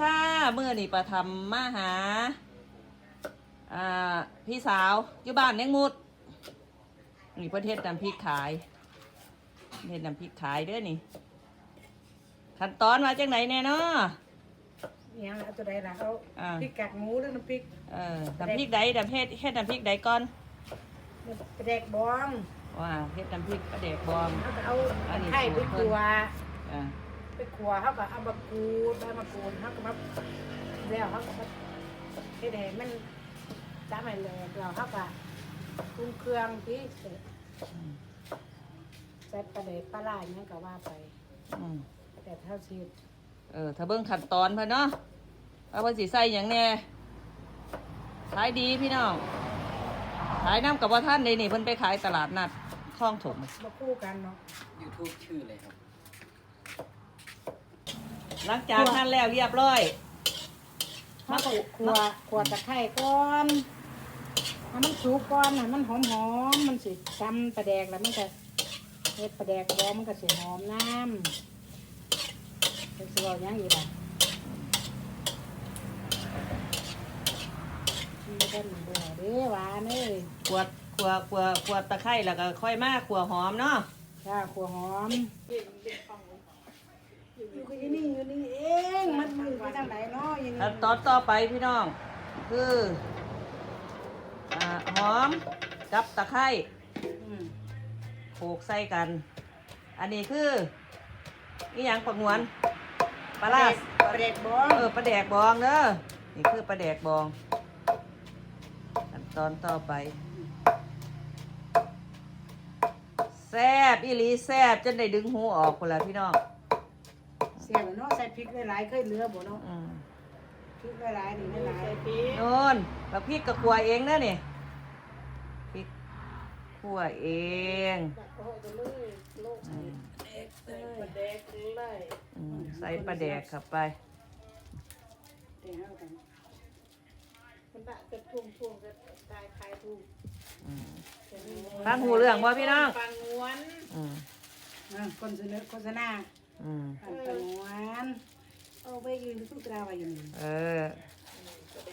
ค่ะเมื่อนี่ประทำมาหาอ่าพี่สาวอยู่บ้านเนงมุด นี่เพื่อเทศน้ำพริกขายเทศน้ำพริกขายเด้อนี่ ขั้นตอนมาจากไหนแน่เนาะเนี่ยเอาตัวใดล่ะเอาอ่าพริกกากหมูหรือน้ำพริกเออน้ำพริกใดน้ำเฮ็ดเฮ็ดน้ำพริกใดก่อนไปแดกบองว่าเฮ็ดน้ำพริกปลาเด็กบอมเขาก็เอาอันนี้ไข่ไปสูตรเพิ่ขันวอ่า ไปขัวเขาก็เอามะกรูดใบมะกรูดเขาก็มาแล้วเขาก็มาเฮ็ดให้มันจำให้แหลกแล้วเขาก็ปรุงเครื่องที่เสร็จใส่ปลาเดกปลาล่าอย่างนั้นก็ว่าไป อืมแต่เท่าชีวิตเออ ถ้าเบิ่งขั้นตอนเพิ่นเนาะว่าเพิ่นสิใส่หยังแน่ขายดีพี่น้อง ขายน้ำกับว่าท่านเลยนี่เพิ่นไปขายตลาดนัดคลองถม มาคู่กันเนาะ YouTube ชื่ออะไรครับ หลังจากท่านแล้วเรียบร้อยเขาก็ขัวขัวตะไคร้ก่อนให้มันสุกก่อนให้มันหอมหอมๆมันสิจำปลาแดกแล้วมันก็เฮ็ดปลาแดกบองมันก็สิหอมน้ำเป็นสิเว่าหยังอีกล่ะมันบ่ได้มันบ่เด้หวานเอ้ยขวดขวดขวดขวดตะไคร้แล้วก็ค่อยมาขวดหอมเนาะจ้าขัวหอม อยู่ก็อยู่นี่อยู่นี่เองมันมือไปทางไหนเนาะอยู่นี่ขั้นตอนต่อไปพี่น้อง คืออ่าหอมกับตะไคร้อืมโขลกใส่กัน อันนี้คืออีหยังปักหนวนปลาร้าปลาแดกบองเออปลาแดกบองเด้อนี่คือปลาแดกบองขั้นตอนต่อไปแซบอีหลีแซบจนได้ดึงหูออกคนละพี่น้องเสียบเนาะใส่พริกหลายๆเคยเหลือบ่เนาะอืมพริกหลายๆนี่หลายๆพริกโน่นแล้วพริกกับขัวเองนะนี่พริกขัวเองอืมอืมใส่ปลาแดกเข้าไป เดี๋ยวเอากันมันบะจะทุ่งทุ่งจะตายคายทุ่งอืมฟังหูเรื่องบ่พี่น้อง ฟังงวนอืมอ่าคนเสนอโฆษณา อืมฟังฟังงวนเอาไปยืนทุกตราไว้อยู่นี่เออ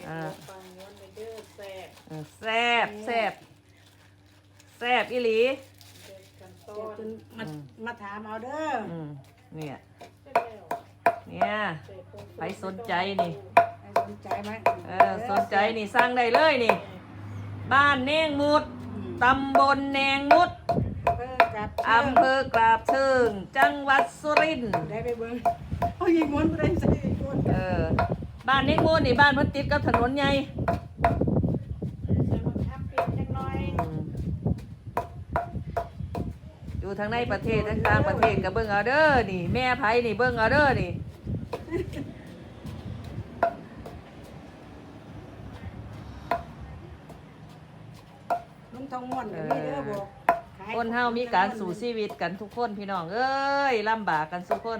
อ่าฟังงวนไปเด้อแซ่บเออแซ่บแซ่บแซ่บอีหลีกันต้นจนมามาถามเอาเด้ออืมเนี่ยเนี่ย ไปสนใจนี่ใครสนใจไหมเออสนใจนี่สั่งได้เลยนี่ บ้านเนงมุด ตำบลแนงมุดเออกับอำเภอกราบเชิง จังหวัดสุรินทร์ได้ไปเบิ่งเอายิงม้วนไปได้ใส่ม้วนเออ บ้านเนงมุดนี่บ้านเพิ่นติดกับถนนใหญ่ใส่มะขามเปียกจักหน่อยอืมอยู่ทางในประเทศทั้งต่างประเทศก็เบิ่งเอาเด้อนี่ แม่ไผนี่เบิ่งเอาเด้อนี่ ลุงทองม่วนก็มีเด้อบอกขย คนเฮามีการสู่ชีวิตกันทุกคนพี่น้องเอ้ยลำบากกันทุกคน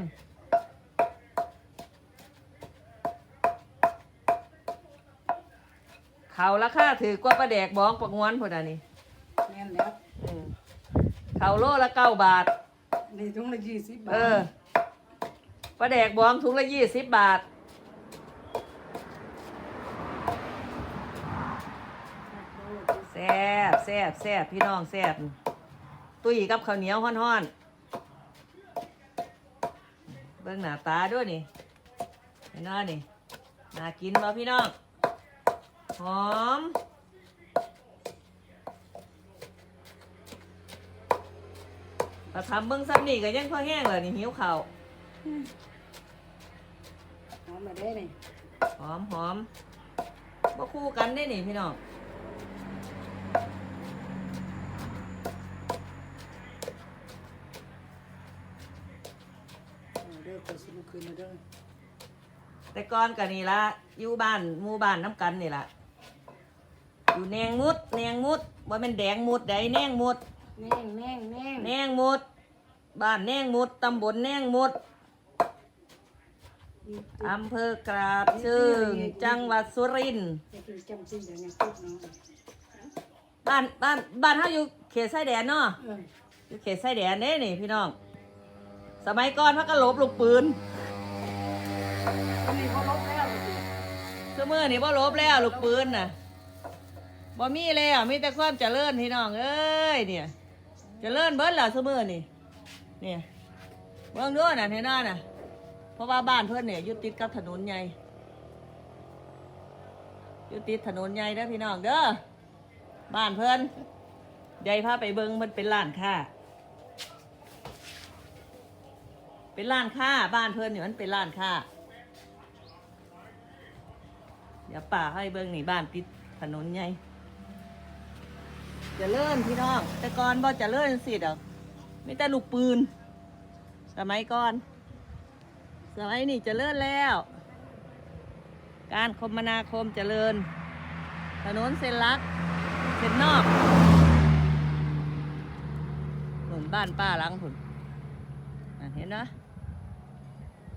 เขาราคาถือกว่าปลาแดกบ้องปักงวนพุ่นอะนี่แม่นแล้วอืมเขาโลละเก้าบาทในถุงละยี่สิบบาทเออปลาแดกบ้องถุงละยี่สิบบาทแซ่บแซ่บแซ่บพี่น้องแซ่บ ตุ้ยกับข้าวเหนียวฮ้อนๆ เบิ่งหน้าตาด้วยนี่เห็นว่านี่น่ากินบ่พี่น้อง หอมถ้าทำเบิ่งซ้ำนี่ก็ยังพอแห้งเลยนี่หิวข้าวหอมมาได้นี่หอมหอมบ่คู่กันได้นี่พี่น้อง ขึ้นมาเด้อแต่ก่อนกันนี่ละอยู่บ้านหมู่บ้านน้ำกันนี่ละอยู่แนงมุดแนงมุดว่าเป็นแดงมุดใดแนงมุด แน่งแน่งแน่งแนงมุด บ้านแนงมุดตำบลแนงมุดอำเภอกราบเชิงจังหวัดสุรินทร์จะกินจำสิ่งอย่างนี้ปุ๊บเนาะบ้านบ้านบ้านเขาอยู่เขตชายแดนเนาะเอออยู่เขตชายแดนเด้นี่พี่น้อง สมัยก่อนพักก็หลบลูกปืน เมือนี่บ่ลบแล้วลูกปืนน่ะบ่มีแล้วมีแต่ความเจริญพี่น้องเอ้ยเนี่ยเจริญเบิดแล้วซุมือนี่เนี่ยเบิ่งดูน่ะเห็นน่ะน่ะ เพราะว่าบ้านเพิ่อนเนี่ยยู่ติดกับถนนใหญ่ยู่ติดถนนใหญ่เด้อพี่น้องเด้อบ้านเพิ่อนใหญ่พาไปเบิ่งมันเป็นร้านค้าเป็นร้านค้าบ้านเพิ่อนเนี่ยมันเป็นร้านค้า เดี๋ยวป่าให้เบิ่งนี่บ้านติดถนนใหญ่จะเลื่อนพี่น้อง แต่ก่อนบ่จะเลื่อนสิเดอกมีแต่ลูกปืนสมัยก่อน สมัยนี้จะเจริญแล้ว การคมนาคมจเจริญ ถนนเส้นลักเส้นนอกหนุนบ้านป้าหลังผุนเห็นนะ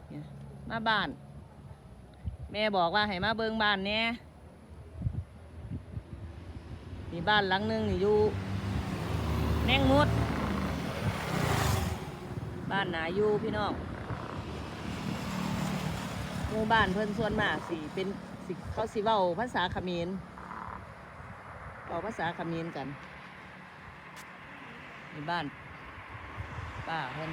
เนี่ยมาบ้าน แม่บอกว่าให้มาเบิงบ้านแหน่มีบ้านหลังหนึงอยู่แนงมุด บ้านหนาอยู่พี่น้องหมู่บ้านเพิ่นส่วนมากสิเป็นสิเขาสิเว้าภาษาเขมรเว้าภาษาเขมรกันในบ้านป้าเพิ่น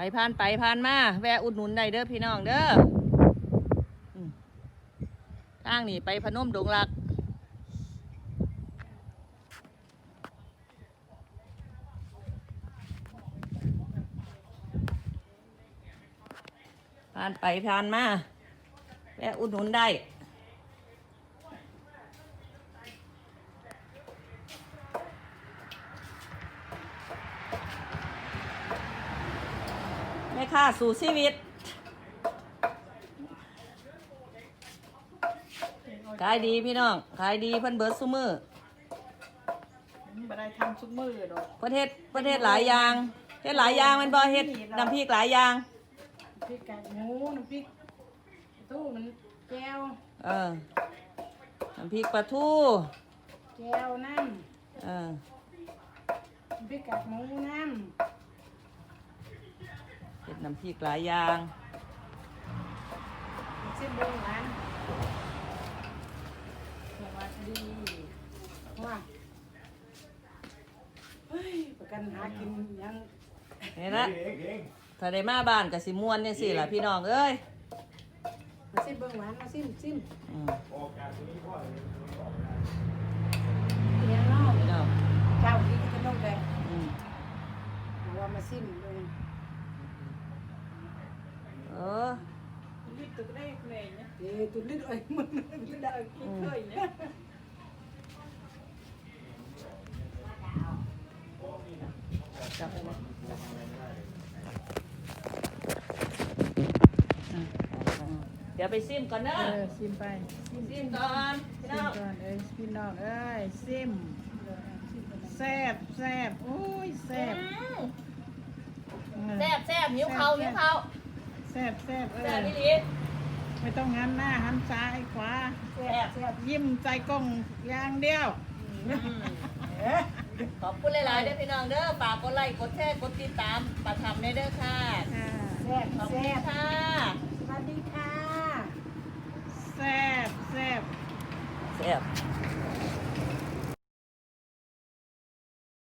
ไปผ่านไปผ่านมา แวะอุดหนุนได้เด้อพี่น้องเด้อทางนี่ไปพนมดงรักผ่านไปผ่านมา แวะอุดหนุนได้ ม่ค่าสู่ชีวิตขายดีพี่น้องขายดีเพิ่นเบิร์ดซุมือบ่ได้ทำซุปมือดอกประเทศประเทศหลายอย่างเฮ็ดหลายอย่างแมันบ่เฮ็ดน้ำพริกหลายอย่างพริกกากหมูน้ำพริกตู้มันแก้วเออน้ำพริกปลาทูแก้วน้เออำน้ำพริกกากหมูน้ เฮ็ดน้ำพริกหลายอย่างำเส้นเบงหวานสวัสดีว่าเฮ้ยประกันหากินยังนี่ละถ้าได้มาบ้านก็สิม่วนจังซี่ล่ะพี่น้องเอ้ยมาซิมเบิ่งหวานมาซิมซิมอืมเลี้ยงเนาะพี่น้องเจ้าที่จะต้องไปอืมเอาว่ามาซิมเบิ่งเออลิตรก็ได้แม่เนี่ยเอ้ยตุลิดเอ้ยมันตุลิดเอ้ยอืมเคยเนี่ยจับไปเลยอืมเดี๋ยวไปซิมก่อนเด้อเออซิมไปซิมก่อนพี่ซิน้มองก่อนเอ้ยพี่น้องเอ้ยซิมแซ่บแซ่บโอ้ยแซ่บแซ่บแซ่บหิวเขาหิวเขาแซ่บแซ่บเอแซ่อบพี่ลีไม่ต้องหันหน้าหันซ้ายขวาแซ่บยิ้มใจกล้องอย่างเดียว ขอบคุณหลายๆเด้อพี่น้องเด้อฝากกดไลค์กดแชร์กดติดตามประทำได้เด้อค่ะค่ะแซ่บขอบคุแซ่ณบค่ะสวัสดีค่ะ แซ่บแซ่บ แซ่บ